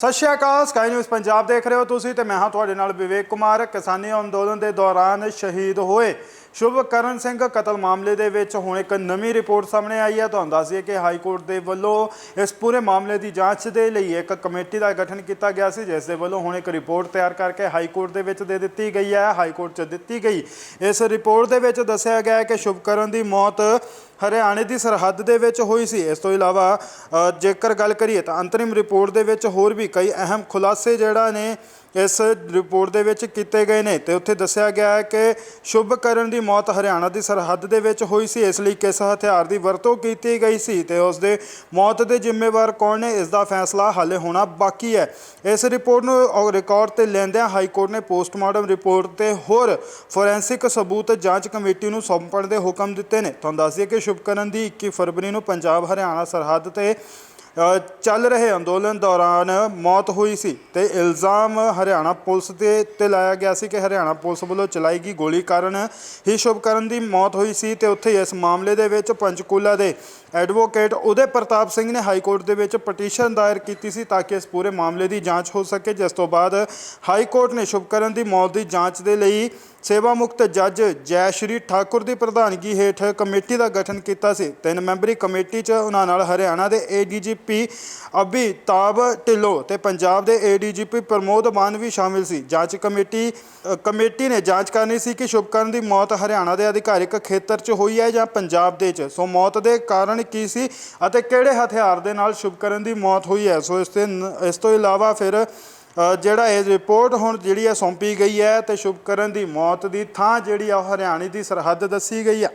ਸਤਿ Shri Akal sky news Punjab ਦੇਖ ਰਹੇ ਹੋ ਤੁਸੀਂ ਤੇ ਮੈਂ ਹਾਂ ਤੁਹਾਡੇ ਨਾਲ ਵਿਵੇਕ ਕੁਮਾਰ। ਕਿਸਾਨੀ ਅੰਦੋਲਨ ਦੇ ਦੌਰਾਨ ਸ਼ਹੀਦ ਹੋਏ। ਸ਼ੁਭਕਰਨ ਸਿੰਘ ਕਤਲ ਮਾਮਲੇ ਦੇ ਵਿੱਚ ਹੁਣ ਇੱਕ ਨਵੀਂ ਰਿਪੋਰਟ ਸਾਹਮਣੇ ਆਈ ਹੈ। ਤੁਹਾਨੂੰ ਦੱਸ ਦਈਏ ਕਿ ਹਾਈ ਕੋਰਟ ਦੇ ਵੱਲੋਂ ਇਸ ਪੂਰੇ ਮਾਮਲੇ ਦੀ ਜਾਂਚ ਦੇ ਲਈ ਇੱਕ ਕਮੇਟੀ ਦਾ ਗਠਨ ਕੀਤਾ ਗਿਆ ਸੀ, ਜਿਸ ਦੇ ਵੱਲੋਂ ਹੁਣ ਇੱਕ ਰਿਪੋਰਟ ਤਿਆਰ ਕਰਕੇ ਹਾਈ ਕੋਰਟ ਦੇ ਵਿੱਚ ਦੇ ਦਿੱਤੀ ਗਈ ਹੈ। ਹਾਈ ਕੋਰਟ 'ਚ ਦਿੱਤੀ ਗਈ। ਇਸ ਰਿਪੋਰਟ ਦੇ ਵਿੱਚ ਦੱਸਿਆ ਗਿਆ ਹੈ ਕਿ ਸ਼ੁਭਕਰਨ ਦੀ ਮੌਤ ਹਰਿਆਣੇ ਦੀ ਸਰਹੱਦ ਦੇ ਵਿੱਚ ਹੋਈ ਸੀ। ਇਸ ਤੋਂ ਇਲਾਵਾ ਜੇਕਰ ਗੱਲ ਕਰੀਏ ਤਾਂ ਅੰਤਰਿਮ ਰਿਪੋਰਟ ਦੇ ਵਿੱਚ ਹੋਰ ਵੀ ਕਈ ਅਹਿਮ ਖੁਲਾਸੇ ਜਿਹੜਾ ਨੇ ਇਸ ਰਿਪੋਰਟ ਦੇ ਵਿੱਚ ਕੀਤੇ ਗਏ ਨੇ ਤੇ ਉੱਥੇ ਦੱਸਿਆ ਗਿਆ ਹੈ ਕਿ ਸ਼ੁਭਕਰਨ ਦੀ ਮੌਤ ਹਰਿਆਣਾ ਦੀ ਸਰਹੱਦ ਦੇ ਵਿੱਚ ਹੋਈ ਸੀ, ਇਸ ਲਈ ਕਿਸ ਹਥਿਆਰ ਦੀ ਵਰਤੋਂ ਕੀਤੀ ਗਈ ਸੀ ਤੇ ਉਸ ਦੇ ਮੌਤ ਦੇ ਜ਼ਿੰਮੇਵਾਰ ਕੌਣ ਨੇ, ਇਸ ਦਾ ਫੈਸਲਾ ਹਾਲੇ ਹੋਣਾ ਬਾਕੀ ਹੈ। ਇਸ ਰਿਪੋਰਟ ਨੂੰ ਰਿਕਾਰਡ ਤੇ ਲੈਂਦਿਆਂ ਹਾਈ ਕੋਰਟ ਨੇ ਪੋਸਟਮਾਰਟਮ ਰਿਪੋਰਟ ਤੇ ਹੋਰ ਫੋਰੈਂਸਿਕ ਸਬੂਤ ਜਾਂਚ ਕਮੇਟੀ ਨੂੰ ਸੌਂਪਣ ਦੇ ਹੁਕਮ ਦਿੱਤੇ ਨੇ। ਤੁਹਾਨੂੰ ਦੱਸ ਦਈਏ ਕਿ ਸ਼ੁਭਕਰਨ ਦੀ 21 ਫਰਵਰੀ ਨੂੰ ਪੰਜਾਬ ਹਰਿਆਣਾ ਸਰਹੱਦ ਤੇ ਚੱਲ ਰਹੇ ਅੰਦੋਲਨ ਦੌਰਾਨ ਮੌਤ ਹੋਈ ਸੀ ਤੇ ਇਲਜ਼ਾਮ ਹਰਿਆਣਾ ਪੁਲਿਸ ਦੇ ਤੇ ਲਾਇਆ ਗਿਆ ਸੀ ਕਿ ਹਰਿਆਣਾ ਪੁਲਿਸ ਵੱਲੋਂ ਚਲਾਈ ਗਈ ਗੋਲੀ ਕਾਰਨ ਹੀ ਸ਼ੁਭਕਰਨ ਦੀ ਮੌਤ ਹੋਈ ਸੀ ਤੇ ਉੱਥੇ ਇਸ ਮਾਮਲੇ ਦੇ ਵਿੱਚ ਪੰਚਕੂਲਾ ਦੇ ਐਡਵੋਕੇਟ ਉਦੇ ਪ੍ਰਤਾਪ ਸਿੰਘ ਨੇ ਹਾਈ ਕੋਰਟ ਦੇ ਵਿੱਚ ਪਟੀਸ਼ਨ ਦਾਇਰ ਕੀਤੀ ਸੀ ਤਾਂ ਕਿ ਇਸ ਪੂਰੇ ਮਾਮਲੇ ਦੀ ਜਾਂਚ ਹੋ ਸਕੇ, ਜਿਸ ਤੋਂ ਬਾਅਦ ਹਾਈ ਕੋਰਟ ਨੇ ਸ਼ੁਭਕਰਨ ਦੀ ਮੌਤ ਦੀ ਜਾਂਚ ਦੇ ਲਈ ਸੇਵਾ ਮੁਕਤ ਜੱਜ ਜੈ ਸ਼੍ਰੀ ਠਾਕੁਰ ਦੀ ਪ੍ਰਧਾਨਗੀ ਹੇਠ ਕਮੇਟੀ ਦਾ ਗਠਨ ਕੀਤਾ ਸੀ। ਤਿੰਨ ਮੈਂਬਰੀ ਕਮੇਟੀ 'ਚ ਉਹਨਾਂ ਨਾਲ ਹਰਿਆਣਾ ਦੇ ਏਡੀਜੀਪੀ ਅਭਿਤਾਬ ਢਿੱਲੋਂ ਤੇ ਪੰਜਾਬ ਦੇ ਏਡੀਜੀਪੀ ਪ੍ਰਮੋਦ ਮਾਨ ਵੀ ਸ਼ਾਮਿਲ ਸੀ। ਜਾਂਚ ਕਮੇਟੀ ਕਮੇਟੀ ਨੇ ਜਾਂਚ ਕਰਨੀ ਸੀ ਕਿ ਸ਼ੁਭਕਰਨ ਦੀ ਮੌਤ ਹਰਿਆਣਾ ਦੇ ਅਧਿਕਾਰਿਕ ਖੇਤਰ 'ਚ ਹੋਈ ਹੈ ਜਾਂ ਪੰਜਾਬ ਦੇ 'ਚ। ਸੋ ਮੌਤ ਦੇ ਕਾਰਨ ਕੀ ਸੀ ਅਤੇ ਕਿਹੜੇ ਹਥਿਆਰ ਦੇ ਨਾਲ ਸ਼ੁਭਕਰਨ ਦੀ ਮੌਤ ਹੋਈ ਹੈ? ਸੋ ਇਸ ਤੇ ਇਸ ਤੋਂ ਇਲਾਵਾ ਫਿਰ ਅ, ਜਿਹੜਾ ਇਹ ਰਿਪੋਰਟ ਹੁਣ ਜਿਹੜੀ ਹੈ ਸੌਂਪੀ ਗਈ ਹੈ ਤੇ ਸ਼ੁਭਕਰਨ ਦੀ ਮੌਤ ਦੀ ਥਾਂ ਜਿਹੜੀ ਆ ਉਹ ਹਰਿਆਣੇ ਦੀ ਸਰਹੱਦ ਦੱਸੀ ਗਈ ਹੈ